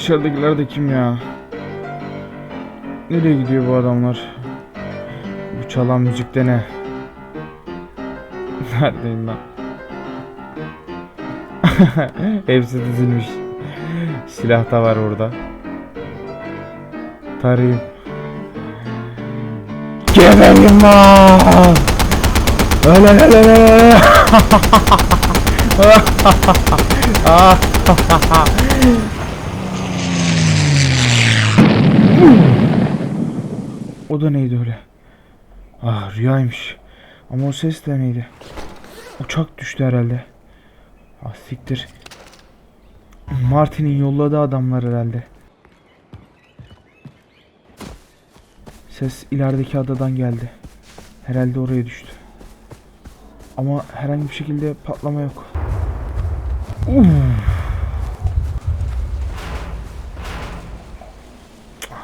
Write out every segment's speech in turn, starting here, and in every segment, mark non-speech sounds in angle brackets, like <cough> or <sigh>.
Dışarıdakiler de kim ya? Nereye gidiyor bu adamlar? Bu çalan müzikte ne? <laughs> Neredeyim ben? <laughs> Hepsi dizilmiş. Silah da var orada. Tarayayım. Geberin lan! Öyle öyle öyle öyle. O da neydi öyle? Ah rüyaymış. Ama o ses de neydi? Uçak düştü herhalde. Ah siktir. Martin'in yolladığı adamlar herhalde. Ses ilerideki adadan geldi. Herhalde oraya düştü. Ama herhangi bir şekilde patlama yok. Uf.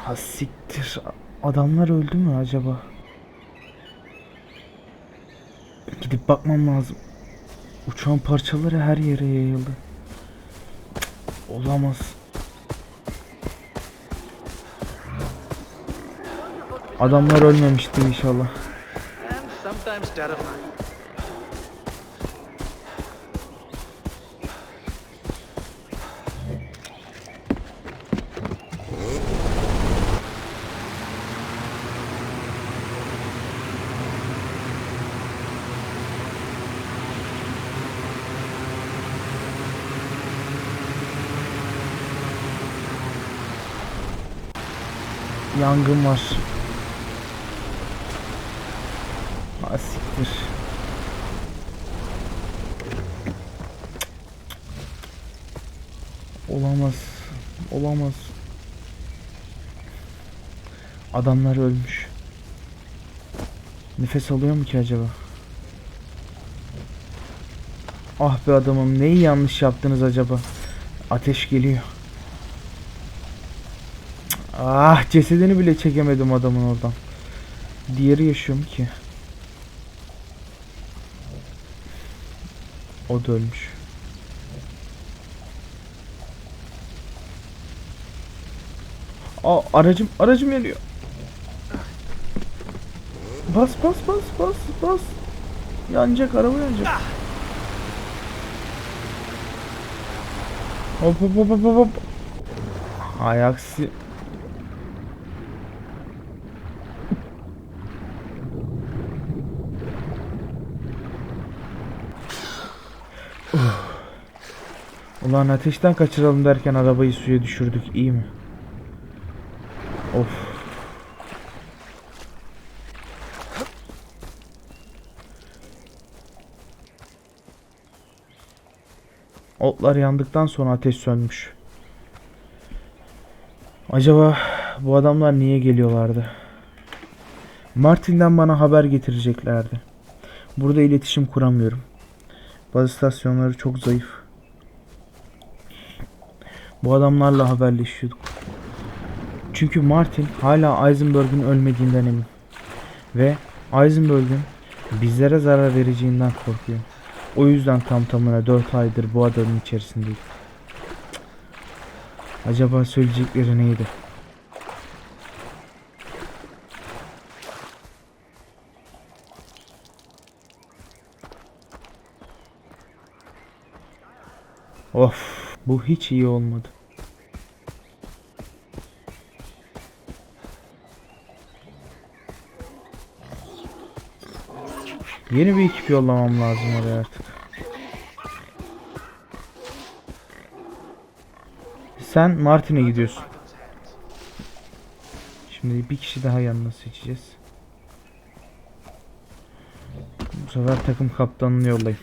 Ha siktir. Adamlar öldü mü acaba? Gidip bakmam lazım. Uçağın parçaları her yere yayıldı. Olamaz. Adamlar ölmemiştir inşallah. Yangın var. Ha siktir. Olamaz. Olamaz. Adamlar ölmüş. Nefes alıyor mu ki acaba? Ah be adamım neyi yanlış yaptınız acaba? Ateş geliyor. Ah cesedini bile çekemedim adamın oradan. Diğeri yaşıyor mu ki? O da ölmüş. Aa aracım aracım yanıyor. Bas bas bas bas bas. Yanacak araba yanacak. Hop hop hop hop hop, hop. Ulan ateşten kaçıralım derken arabayı suya düşürdük iyi mi? Of. Otlar yandıktan sonra ateş sönmüş. Acaba bu adamlar niye geliyorlardı? Martin'den bana haber getireceklerdi. Burada iletişim kuramıyorum. Bazı istasyonları çok zayıf. Bu adamlarla haberleşiyorduk. Çünkü Martin hala Eisenberg'in ölmediğinden emin. Ve Eisenberg'in bizlere zarar vereceğinden korkuyor. O yüzden tam tamına 4 aydır bu adanın içerisindeyim. Acaba söyleyecekleri neydi? Of, bu hiç iyi olmadı. Yeni bir ekip yollamam lazım oraya artık. Sen Martin'e gidiyorsun. Şimdi bir kişi daha yanına seçeceğiz. Bu sefer takım kaptanını yollayayım.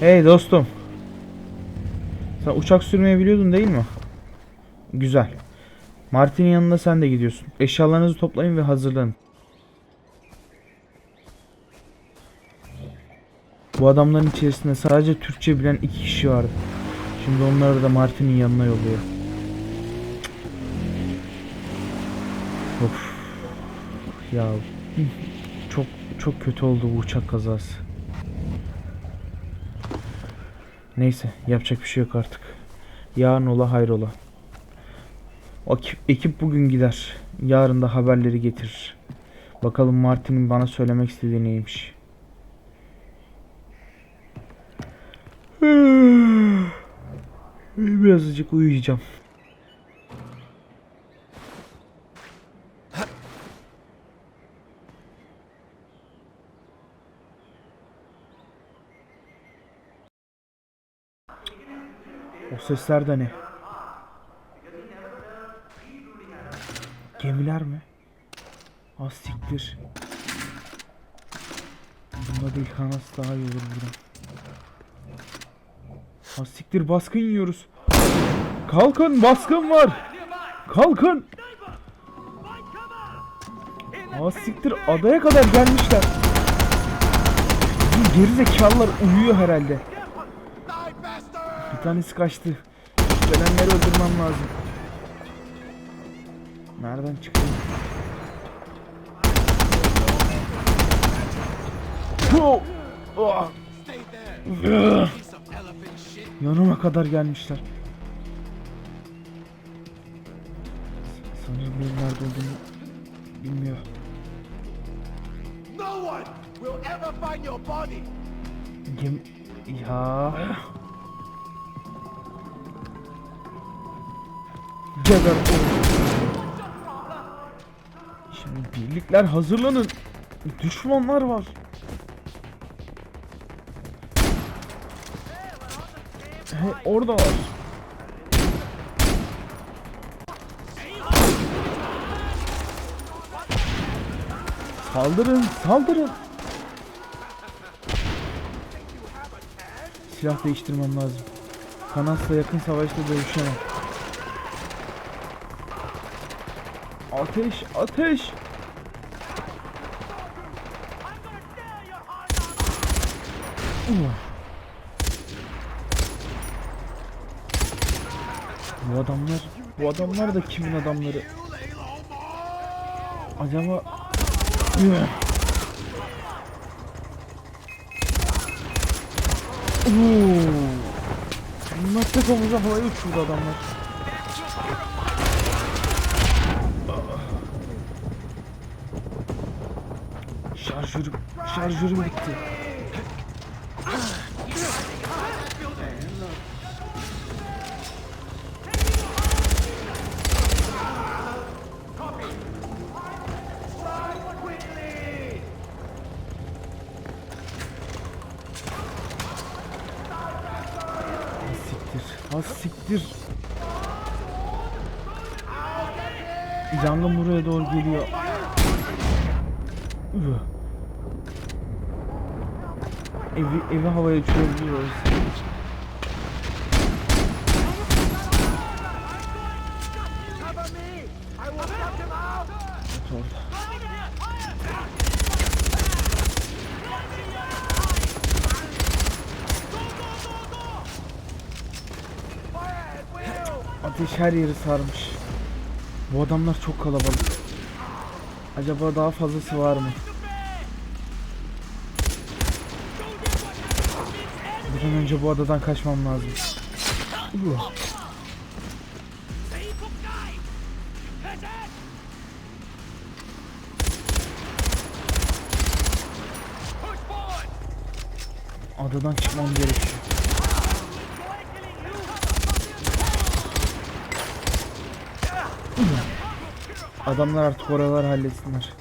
Hey dostum. Sen uçak sürmeyi biliyordun değil mi? Güzel. Martin'in yanına sen de gidiyorsun. Eşyalarınızı toplayın ve hazırlanın. Bu adamların içerisinde sadece Türkçe bilen iki kişi vardı. Şimdi onları da Martin'in yanına yolluyor. Of. Ya çok çok kötü oldu bu uçak kazası. Neyse yapacak bir şey yok artık. Yarın ola hayrola. O ki- ekip bugün gider. Yarın da haberleri getirir. Bakalım Martin'in bana söylemek istediği neymiş. <sighs> Birazcık uyuyacağım. O sesler de ne? Gemiler mi? Az siktir. Bunda değil kanas daha iyi olur buradan. Az baskın yiyoruz. Kalkın baskın var. Kalkın. Az adaya kadar gelmişler. Bu gerizekalılar uyuyor herhalde. Bir tanesi kaçtı. Gelenleri öldürmem lazım. Nereden çıkıyor? Oh! Ugh! Yanıma kadar gelmişler. Sanırım benim nerede olduğumu bilmiyor. No one will ever find your body. Gem ya. Geber. Şimdi birlikler hazırlanın. Düşmanlar var. He, orada var. Saldırın, saldırın. Silah değiştirmem lazım. Kanas'la yakın savaşta dövüşemem. Ateş, ateş. Bu adamlar, bu adamlar da kimin adamları? Acaba... Bunlar tek omuza havaya uçurdu adamlar. Şarjörüm, şarjörüm bitti. Az az siktir. Yangın buraya doğru geliyor. Üh. Evi, evi havaya uçurabiliyoruz. Ateş her yeri sarmış. Bu adamlar çok kalabalık. Acaba daha fazlası var mı? Bir an önce bu adadan kaçmam lazım. Uh. Adadan çıkmam gerekiyor. Adamlar artık oraları halletsinler.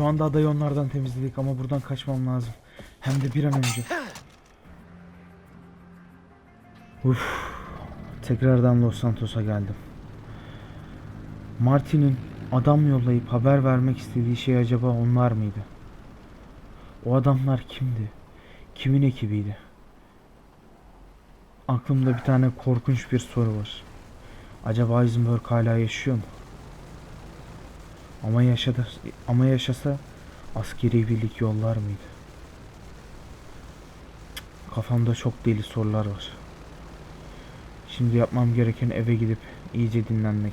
Şu anda adayı onlardan temizledik ama buradan kaçmam lazım. Hem de bir an önce. Uf. Tekrardan Los Santos'a geldim. Martin'in adam yollayıp haber vermek istediği şey acaba onlar mıydı? O adamlar kimdi? Kimin ekibiydi? Aklımda bir tane korkunç bir soru var. Acaba Heisenberg hala yaşıyor mu? Ama yaşadı, ama yaşasa askeri birlik yollar mıydı? Kafamda çok deli sorular var. Şimdi yapmam gereken eve gidip iyice dinlenmek.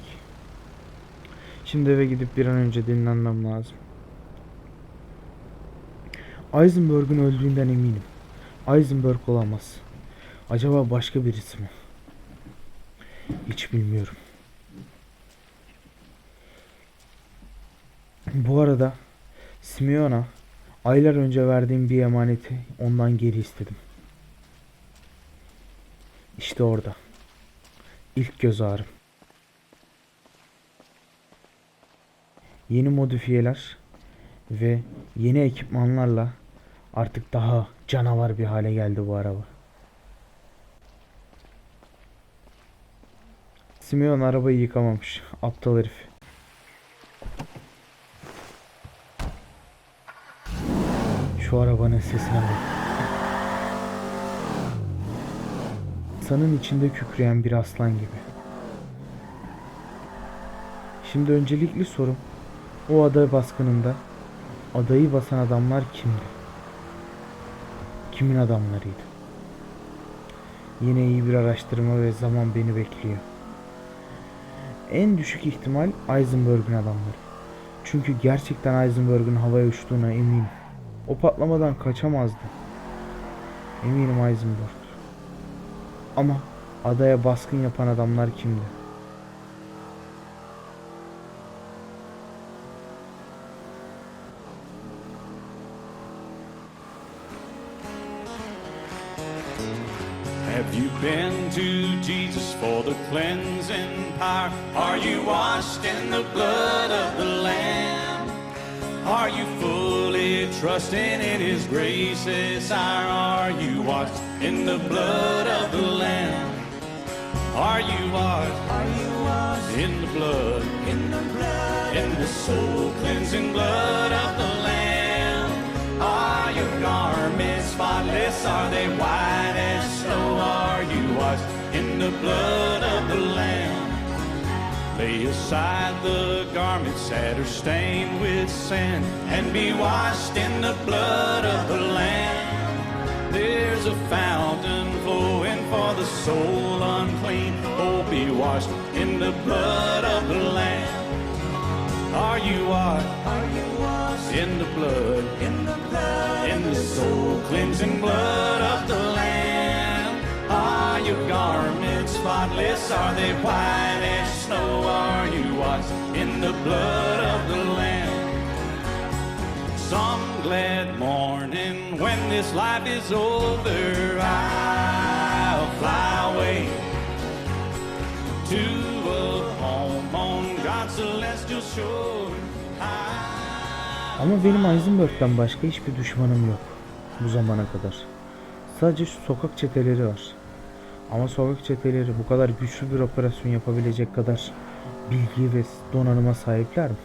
Şimdi eve gidip bir an önce dinlenmem lazım. Eisenberg'ün öldüğünden eminim. Eisenberg olamaz. Acaba başka birisi mi? Hiç bilmiyorum. Bu arada Simeon'a aylar önce verdiğim bir emaneti ondan geri istedim. İşte orada. İlk göz ağrım. Yeni modifiyeler ve yeni ekipmanlarla artık daha canavar bir hale geldi bu araba. Simeon arabayı yıkamamış. Aptal herif. Şu arabanın sesine bak. İnsanın içinde kükreyen bir aslan gibi. Şimdi öncelikli sorum o ada baskınında adayı basan adamlar kimdi? Kimin adamlarıydı? Yine iyi bir araştırma ve zaman beni bekliyor. En düşük ihtimal Eisenberg'in adamları. Çünkü gerçekten Eisenberg'in havaya uçtuğuna eminim. O patlamadan kaçamazdı. Eminim Eisenberg. Ama adaya baskın yapan adamlar kimdi? Been to Jesus for the cleansing power? Are you washed in the blood of the Lamb? Are you fully trusting in His grace this hour? Are you washed in the blood of the Lamb? Are you washed? Are you washed in the blood? In the blood, in the soul cleansing blood of the Lamb? Are your garments spotless? Are they white as snow? Are you washed in the blood of the Lamb? Lay aside the garments that are stained with sin and be washed in the blood of the Lamb. There's a fountain flowing for the soul unclean. Oh, be washed in the blood of the Lamb. Are you washed? Are you washed in the blood? In the blood, in the soul cleansing blood of the Lamb. Are your garments spotless? Are they white blood of the Lamb? Some glad morning when this life is over, I'll fly away to a home on God's celestial shore. Ama benim Eisenberg'den başka hiçbir düşmanım yok bu zamana kadar. Sadece şu sokak çeteleri var. Ama sokak çeteleri bu kadar güçlü bir operasyon yapabilecek kadar bilgi ve donanıma sahipler mi?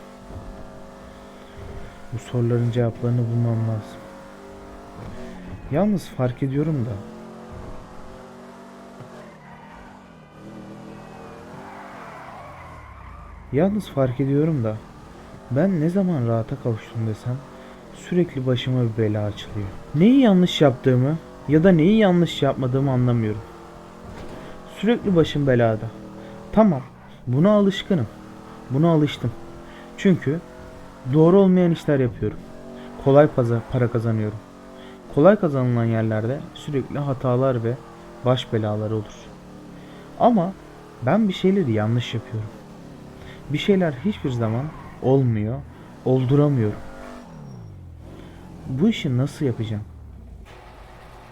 Bu soruların cevaplarını bulmam lazım. Yalnız fark ediyorum da Yalnız fark ediyorum da ben ne zaman rahata kavuştum desem sürekli başıma bir bela açılıyor. Neyi yanlış yaptığımı ya da neyi yanlış yapmadığımı anlamıyorum. Sürekli başım belada. Tamam, buna alışkınım. Buna alıştım. Çünkü doğru olmayan işler yapıyorum. Kolay paza- para kazanıyorum. Kolay kazanılan yerlerde sürekli hatalar ve baş belaları olur. Ama ben bir şeyleri yanlış yapıyorum. Bir şeyler hiçbir zaman olmuyor, olduramıyorum. Bu işi nasıl yapacağım?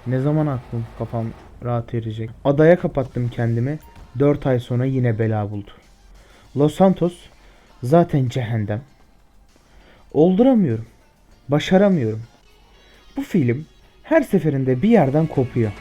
Ne zaman aklım, kafam rahat erecek? Adaya kapattım kendimi. 4 ay sonra yine bela buldu. Los Santos zaten cehennem. Olduramıyorum. Başaramıyorum. Bu film her seferinde bir yerden kopuyor.